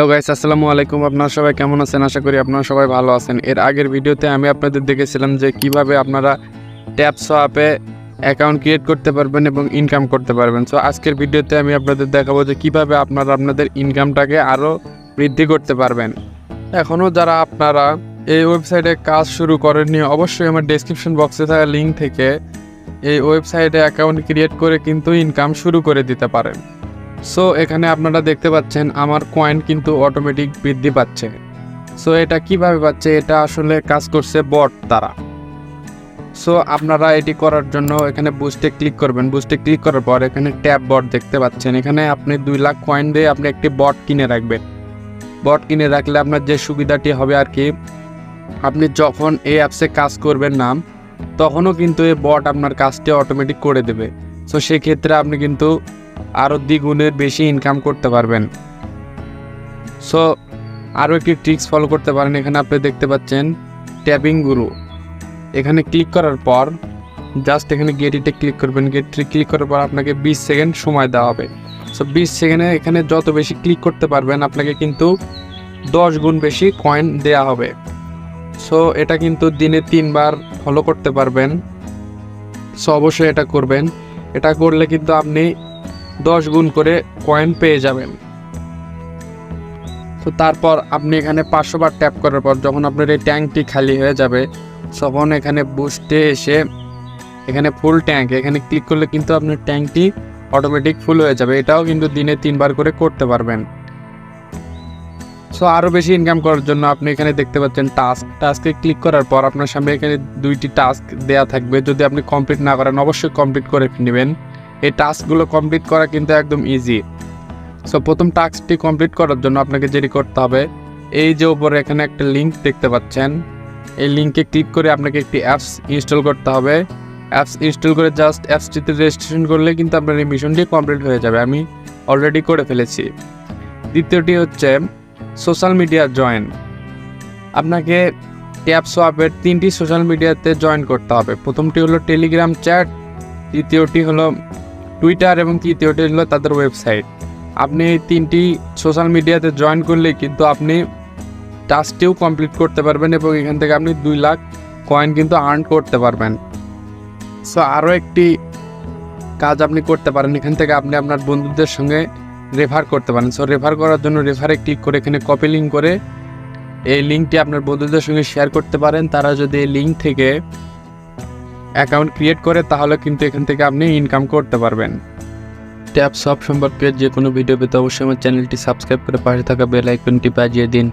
Hello guys, আসসালামু আলাইকুম। আপনারা সবাই কেমন আছেন? আশা করি আপনারা সবাই ভালো আছেন। এর আগের ভিডিওতে আমি আপনাদের দেখেছিলাম যে কীভাবে আপনারা ট্যাপ সোয়াপে অ্যাকাউন্ট ক্রিয়েট করতে পারবেন এবং ইনকাম করতে পারবেন। সো আজকের ভিডিওতে আমি আপনাদের দেখাবো যে কীভাবে আপনারা আপনাদের ইনকামটাকে আরও বৃদ্ধি করতে পারবেন। এখনও যারা আপনারা এই ওয়েবসাইটে কাজ শুরু করেননি, অবশ্যই আমার ডেসক্রিপশন বক্সে থাকা লিঙ্ক থেকে এই ওয়েবসাইটে অ্যাকাউন্ট ক্রিয়েট করে কিন্তু ইনকাম শুরু করে দিতে পারেন। সো এখানে আপনারা দেখতে পাচ্ছেন আমার কয়েন কিন্তু অটোমেটিক বৃদ্ধি পাচ্ছে। সো এটা কীভাবে পাচ্ছে? এটা আসলে কাজ করছে বট দ্বারা। সো আপনারা এটি করার জন্য এখানে বুস্টে ক্লিক করবেন। বুস্টে ক্লিক করার পর এখানে ট্যাব বট দেখতে পাচ্ছেন। এখানে আপনি দুই লাখ কয়েন দিয়ে আপনি একটি বট কিনে রাখবেন। বট কিনে রাখলে আপনার যে সুবিধাটি হবে আর কি, আপনি যখন এই অ্যাপসে কাজ করবেন না, তখনও কিন্তু এই বট আপনার কাজটি অটোমেটিক করে দেবে। সো সেক্ষেত্রে আপনি কিন্তু আরও দ্বিগুণের বেশি ইনকাম করতে পারবেন। সো আরও একটি ট্রিক্স ফলো করতে পারেন। এখানে আপনি দেখতে পাচ্ছেন ট্যাপিং গুরু এখানে ক্লিক করার পর জাস্ট এখানে গেটিতে ক্লিক করবেন। গেটটি ক্লিক করার পর আপনাকে বিশ সেকেন্ড সময় দেওয়া হবে। সো বিশ সেকেন্ডে এখানে যত বেশি ক্লিক করতে পারবেন, আপনাকে কিন্তু দশ গুণ বেশি কয়েন দেয়া হবে। সো এটা কিন্তু দিনে তিনবার ফলো করতে পারবেন। সো অবশ্যই এটা করবেন। এটা করলে কিন্তু আপনি দশ গুণ করে কয়েন পেয়ে যাবেন। তো তারপর আপনি এখানে পাঁচশো বার ট্যাপ করার পর যখন আপনার এই ট্যাঙ্কটি খালি হয়ে যাবে, তখন এখানে বুস্টে এসে এখানে ফুল ট্যাঙ্ক এখানে ক্লিক করলে কিন্তু আপনার ট্যাঙ্কটি অটোমেটিক ফুল হয়ে যাবে। এটাও কিন্তু দিনে তিনবার করে করতে পারবেন। সো আরও বেশি ইনকাম করার জন্য আপনি এখানে দেখতে পাচ্ছেন টাস্ক টাস্কে ক্লিক করার পর আপনার সামনে এখানে দুইটি টাস্ক দেয়া থাকবে। যদি আপনি কমপ্লিট না করেন, অবশ্যই কমপ্লিট করে নেবেন। এই টাস্কগুলো কমপ্লিট করা কিন্তু একদম ইজি সো প্রথম টাস্কটি কমপ্লিট করার জন্য আপনাকে যেটি করতে হবে, এই যে উপরে এখানে একটা লিঙ্ক দেখতে পাচ্ছেন, এই লিঙ্কে ক্লিক করে আপনাকে একটি অ্যাপস ইনস্টল করতে হবে। অ্যাপস ইনস্টল করে জাস্ট অ্যাপসটিতে রেজিস্ট্রেশন করলে কিন্তু আপনার এই মিশনটি কমপ্লিট হয়ে যাবে। আমি অলরেডি করে ফেলেছি। দ্বিতীয়টি হচ্ছে সোশ্যাল মিডিয়া জয়েন আপনাকে ট্যাপ সোয়াপের তিনটি সোশ্যাল মিডিয়াতে জয়েন করতে হবে। প্রথমটি হলো টেলিগ্রাম চ্যাট দ্বিতীয়টি হলো টুইটার এবং তৃতীয়টি হলো তাদের ওয়েবসাইট আপনি এই তিনটি সোশ্যাল মিডিয়াতে জয়েন করলে কিন্তু আপনি টাস্কটিও কমপ্লিট করতে পারবেন এবং এখান থেকে আপনি দুই লাখ কয়েন কিন্তু আর্ন করতে পারবেন। সো আরও একটি কাজ আপনি করতে পারেন। এখান থেকে আপনি আপনার বন্ধুদের সঙ্গে রেফার করতে পারেন। সো রেফার করার জন্য রেফারে ক্লিক করে এখানে কপি লিঙ্ক করে এই লিঙ্কটি আপনার বন্ধুদের সঙ্গে শেয়ার করতে পারেন। তারা যদি এই লিঙ্ক থেকে অ্যাকাউন্ট ক্রিয়েট করে তাহলে কিন্তু এখান থেকে আপনি ইনকাম করতে পারবেন। ট্যাপ সব সম্পর্কে যে কোনো ভিডিও পেতে অবশ্যই আমার চ্যানেলটি সাবস্ক্রাইব করে পাশে থাকা বেল আইকনটি বাজিয়ে দিন।